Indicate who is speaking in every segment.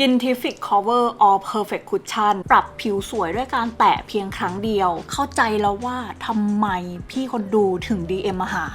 Speaker 1: Skintific Cover All Perfect Cushion ปรับผิวสวยด้วยการแตะเพียงครั้งเดียว เข้าใจแล้วว่าทำไมพี่คนดูถึง DM มาหา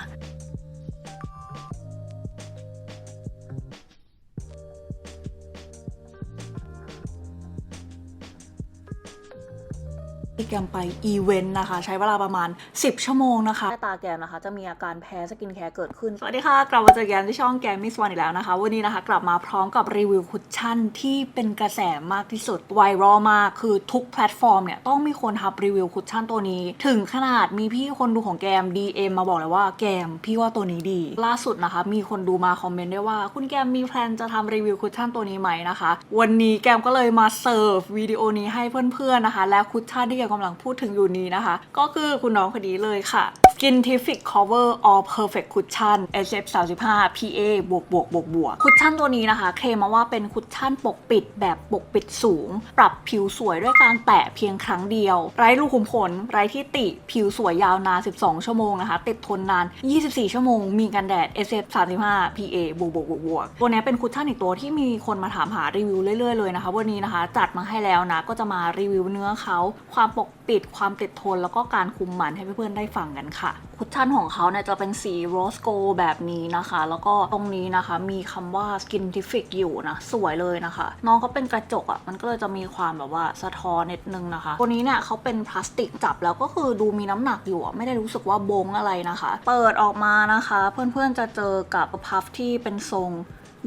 Speaker 1: ที่แกมไปอีเวนต์นะคะ ใช้เวลาประมาณ 10 ชั่วโมงนะคะตาแกมนะคะ จะมีอาการแพ้สกินแคร์เกิดขึ้น สวัสดีค่ะกลับมาเจอกันที่ช่องแกมมิสวันอีกแล้วนะคะ วันนี้นะคะ กลับมาพร้อมกับรีวิวคุชชั่นที่เป็นกระแสมากที่สุดไวรัลมากคือทุกแพลตฟอร์มเนี่ย ต้องมีคนทำรีวิวคุชชั่นตัวนี้ ถึงขนาดมีพี่คนดูของแกม DM มาบอกเลยว่าแกมพี่ว่าตัวนี้ดี ล่าสุดนะคะ มีคนดูมาคอมเมนต์ด้วยว่า คุณแกมมีแพลนจะทำรีวิวคุชชั่นตัวนี้ไหมนะคะ วันนี้แกมก็เลยมาเสิร์ฟวิดีโอนี้ให้เพื่อนๆนะคะ และคุชชั่นที่กมกำลังพูดถึงอยู่นี้นะคะ ก็คือคุณน้องคนนี้เลยค่ะ Skintific Cover All Perfect Cushion SF 35 PA บวกบวกบวกบวกคุชชั่นตัวนี้นะคะ เคลมมาว่าเป็นคุชชั่นปกปิดแบบปกปิดสูง ปรับผิวสวยด้วยการแตะเพียงครั้งเดียว ไร้รูขุมขนไร้ที่ติผิวสวยยาวนาน 12 ชั่วโมงนะคะ ติดทนนาน 24 ชั่วโมง มีกันแดด SF 35 PA บวกบวกบวกบวกตัวนี้เป็นคุชชั่นอีกตัวที่มีคนมาถามหารีวิวเรื่อยๆเลยนะคะ วันนี้นะคะ จัดมาให้แล้วนะก็จะมารีวิวเนื้อเขาความปกปิดความติดทนแล้วก็การคุมมันให้เพื่อนๆได้ฟังกันค่ะคุชชั่นของเขาเนี่ยจะเป็นสีโรสโกแบบนี้นะคะ แล้วก็ตรงนี้นะคะมีคำว่า skintific อยู่นะ สวยเลยนะคะ น้องเขาเป็นกระจกอะ่ะ มันก็เลยจะมีความแบบว่าสะท้อนนิดนึงนะคะ ตัวนี้เนี่ยเขาเป็นพลาสติกจับแล้วก็คือดูมีน้ำหนักอยู่ ไม่ได้รู้สึกว่าบงอะไรนะคะ เปิดออกมานะคะ เพื่อนๆจะเจอกับพัฟที่เป็นทรง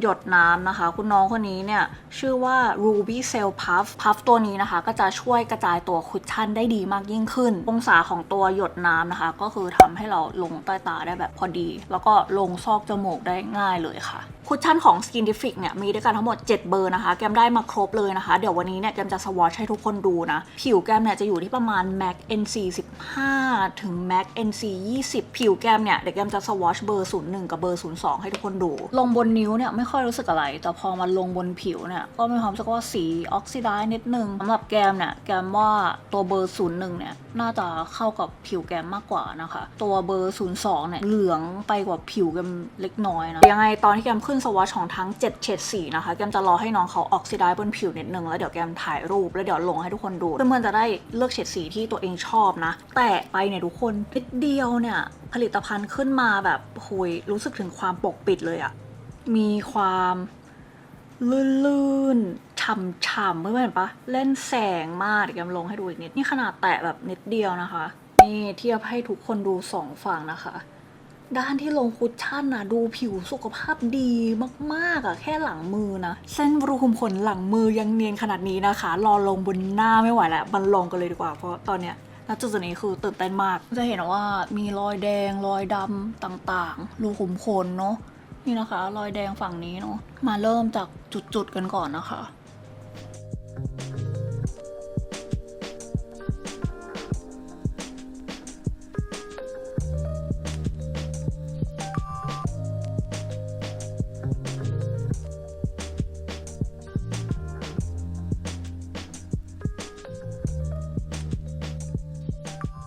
Speaker 1: หยดน้ำนะคะ คุณน้องคนนี้เนี่ย ชื่อว่า Ruby Cell Puff Puff ตัวนี้นะคะ ก็จะช่วยกระจายตัวคุชชั่นได้ดีมากยิ่งขึ้น องศาของตัวหยดน้ำนะคะ ก็คือทำให้เราลงใต้ตาได้แบบพอดี แล้วก็ลงซอกจมูกได้ง่ายเลยค่ะ คุชชั่นของ Skintific เนี่ย มีด้วยกันทั้งหมด 7 เบอร์นะคะ แกมได้มาครบเลยนะคะ เดี๋ยววันนี้เนี่ย แกมจะสวอชให้ทุกคนดูนะ ผิวแกมเนี่ยจะอยู่ที่ประมาณ MAC NC 15 ถึง MAC NC 20 ผิวแกมเนี่ย เดี๋ยวแกมจะสวอชเบอร์01กับเบอร์02 ให้ทุกคนดู ลงบนนิ้วเนี่ยไม่ค่อยรู้สึกอะไร แต่พอมันลงบนผิวเนี่ยก็มีความรู้สึกว่าสีออกซิไดซ์นิดนึงสำหรับแกมเนี่ยแกมว่าตัวเบอร์01เนี่ยน่าจะเข้ากับผิวแกมมากกว่านะคะ ตัวเบอร์02เนี่ยเหลืองไปกว่าผิวแกมเล็กน้อยนะยังไงตอนที่แกมขึ้นสวอชของทั้ง 7 เฉดสีนะคะแกมจะรอให้น้องเขาออกซิไดซ์บนผิวนิดนึงแล้วเดี๋ยวแกมถ่ายรูปแล้วเดี๋ยวลงให้ทุกคนดูเพื่อนๆจะได้เลือกเฉดสีที่ตัวเองชอบนะ แต่ไปเนี่ยทุกคนนิดเดียวเนี่ยผลิตภัณฑ์ขึ้นมาแบบโหยรู้สึกถึงความปกปิดเลยอะ มีความลื่นๆฉ่ำๆเพื่อนเห็นปะเล่นแสงมากเดี๋ยวแกมลงให้ดูอีกนิด นี่ขนาดแตะแบบนิดเดียวนะคะ นี่เทียบให้ทุกคนดูสองฝั่งนะคะ ด้านที่ลงคุชชั่นนะดูผิวสุขภาพดีมากๆอะแค่หลังมือนะ เส้นรูขุมขนหลังมือยังเนียนขนาดนี้นะคะ รอลงบนหน้าไม่ไหวแล้วมันลงกันเลยดีกว่า เพราะตอนเนี้ยณจุดนี้คือตื่นเต้นมาก จะเห็นว่ามีรอยแดงรอยดำต่างๆ รูขุมขนเนาะ นี่นะคะ รอยแดงฝั่งนี้เนาะมาเริ่มจากจุดๆกันก่อนนะคะ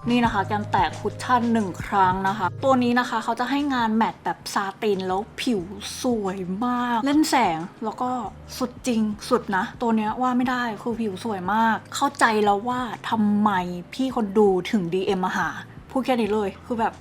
Speaker 1: นี่นะคะแกมแตะคุชชั่นหนึ่งครั้งนะคะ ตัวนี้นะคะเขาจะให้งานแมตต์แบบซาตินแล้วผิวสวยมาก เล่นแสงแล้วก็สุดจริงสุดนะ ตัวเนี้ยว่าไม่ได้คือผิวสวยมาก เข้าใจแล้วว่าทำไมพี่คนดูถึง DM มาหาพูดแค่นี้เลยคือแบบ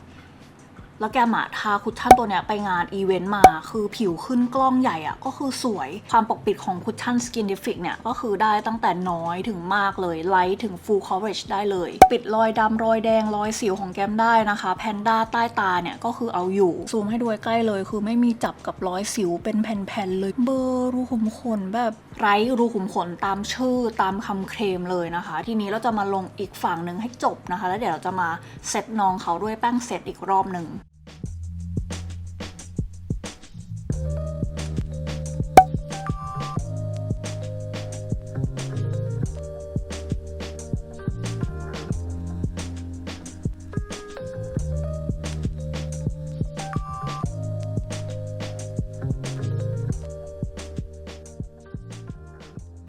Speaker 1: แล้วแกมอะทาคุชชั่นตัวเนี้ยไปงานอีเวนต์มา คือผิวขึ้นกล้องใหญ่อะก็คือสวย ความปกปิดของคุชชั่น Skintific เนี่ย ก็คือได้ตั้งแต่น้อยถึงมากเลยไลท์ถึง full coverage ได้เลย ปิดรอยดำรอยแดงรอยสิวของแก้มได้นะคะ แพนด้าใต้ตาเนี่ย ก็คือเอาอยู่ ซูมให้ดูใกล้เลย คือไม่มีจับกับรอยสิวเป็นแผ่นๆเลยเบอร์รูขุมขนแบบไร้รูขุมขนตามชื่อตามคำเคลมเลยนะคะ ทีนี้เราจะมาลงอีกฝั่งหนึ่งให้จบนะคะ แล้วเดี๋ยวเราจะมาเซตน้องเขาด้วยแป้งเซตอีกรอบหนึ่ง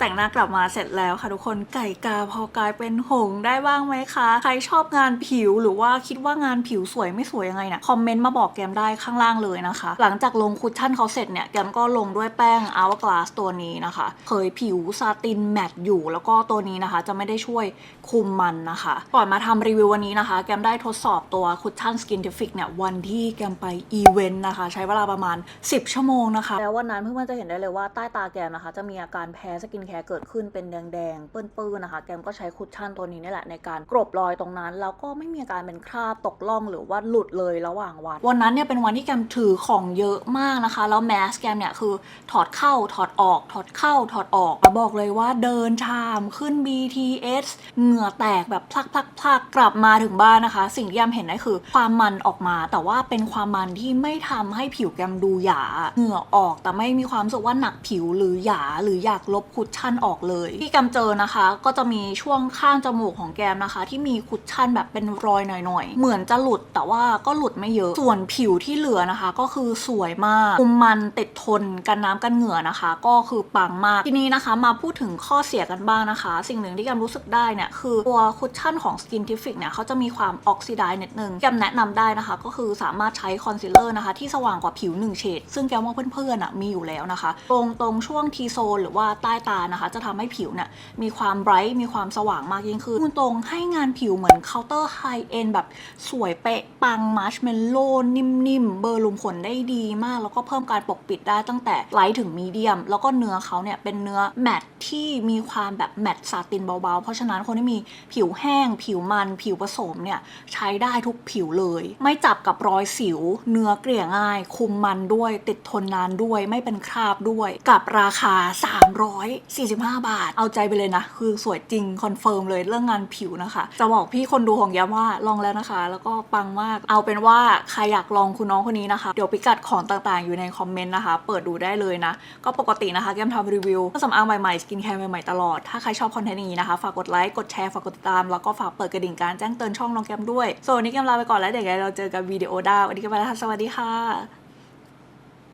Speaker 1: แต่งหน้ากลับมาเสร็จแล้วค่ะทุกคนไก่กาพอกลายเป็นหงได้บ้างไหมคะ ใครชอบงานผิวหรือว่าคิดว่างานผิวสวยไม่สวยยังไงเนี่ยคอมเมนต์มาบอกแกมได้ข้างล่างเลยนะคะ หลังจากลงคุชชั่นเขาเสร็จเนี่ยแกมก็ลงด้วยแป้ง Hourglass ตัวนี้นะคะเผยผิวซาตินแมตต์อยู่ แล้วก็ตัวนี้นะคะ จะไม่ได้ช่วยคุมมันนะคะ ก่อนมาทำรีวิววันนี้นะคะ แกมได้ทดสอบตัวคุชชั่น Skintific เนี่ยวันที่แกมไปอีเวนต์นะคะ ใช้เวลาประมาณ 10 ชั่วโมงนะคะแล้ววันนั้นเพื่อนๆจะเห็นได้เลยว่าใต้ตาแกมนะคะ จะมีอาการแพ้สกินแคร์เกิดขึ้นเป็นแดงๆ เปื้อนๆนะคะ แกมก็ใช้คุชชั่นตัวนี้นี่แหละในการกรบรอยตรงนั้น แล้วก็ไม่มีอาการเป็นคราบตกล่องหรือว่าหลุดเลยระหว่างวัน วันนั้นเนี่ยเป็นวันที่แกมถือของเยอะมากนะคะ แล้วแมสแกมเนี่ยคือถอดเข้าถอดออก ถอดเข้าถอดออกแล้วบอกเลยว่าเดินชามขึ้น BTS เหงื่อแตกแบบพลักพลักพลักกลับมาถึงบ้านนะคะ สิ่งที่แกมเห็นได้คือความมันออกมา แต่ว่าเป็นความมันที่ไม่ทำให้ผิวแกมดูหยาเหงื่อออกแต่ไม่มีความสึกว่าหนักผิวหรือหยาหรืออยากลบคุชชั่นออกเลย ที่แกมเจอนะคะ ก็จะมีช่วงข้างจมูกของแกมนะคะ ที่มีคุชชั่นแบบเป็นรอยหน่อยๆ เหมือนจะหลุดแต่ว่าก็หลุดไม่เยอะ ส่วนผิวที่เหลือนะคะ ก็คือสวยมากคุมมันติดทนกันน้ำกันเหงื่อนะคะ ก็คือปังมากทีนี้นะคะมาพูดถึงข้อเสียกันบ้างนะคะ สิ่งหนึ่งที่แกมรู้สึกได้เนี่ยคือตัวคุชชั่นของ Skintific เนี่ยเขาจะมีความออกซิไดซ์นิดนึงแกมแนะนำได้นะคะ ก็คือสามารถใช้คอนซีลเลอร์นะคะ ที่สว่างกว่าผิว1เฉดซึ่งแกมว่าเพื่อนๆอะมีอยู่แล้วนะคะ ตรงตรงช่วงทีโซนหรือว่าใต้ตานะคะ จะทำให้ผิวเนี่ยมีความไบรท์มีความสว่างมากยิ่งขึ้นพูดตรงให้งานผิวเหมือนเคาน์เตอร์ไฮเอ็นแบบสวยเป๊ะปังมาร์ชเมลโล่นิ่มๆ เบอร์ลุมขนได้ดีมาก แล้วก็เพิ่มการปกปิดได้ตั้งแต่ไลท์ถึงมีเดียม แล้วก็เนื้อเขาเนี่ยเป็นเนื้อแมตที่มีความแบบแมตซาตินเบาๆ เพราะฉะนั้นคนที่มีผิวแห้ง ผิวมัน ผิวผสมเนี่ยใช้ได้ทุกผิวเลย ไม่จับกับรอยสิว เนื้อเกลี่ยง่าย คุมมันด้วย ติดทนนานด้วย ไม่เป็นคราบด้วย กับราคา45 บาท เอาใจไปเลยนะ คือสวยจริง คอนเฟิร์มเลยเรื่องงานผิวนะคะ จะบอกพี่คนดูของย้ำว่าลองแล้วนะคะ แล้วก็ปังมาก เอาเป็นว่าใครอยากลองคุณน้องคนนี้นะคะ เดี๋ยวพิกัดของต่างๆ อยู่ในคอมเมนต์นะคะ เปิดดูได้เลยนะ ก็ปกตินะคะแกมทำรีวิวเครื่องสำอางใหม่ๆ สกินแคร์ใหม่ๆ ตลอด ถ้าใครชอบคอนเทนต์นี้นะคะ ฝากกดไลค์ กดแชร์ ฝากกดติดตาม แล้วก็ฝากเปิดกระดิ่งการแจ้งเตือนช่องน้องแกมด้วย ส่วนวันนี้แกมลาไปก่อนแล้วเดี๋ยวไงเราเจอกันวิดีโอดาววันนี้แกมไปแล้วค่ะสวัสดีค่ะ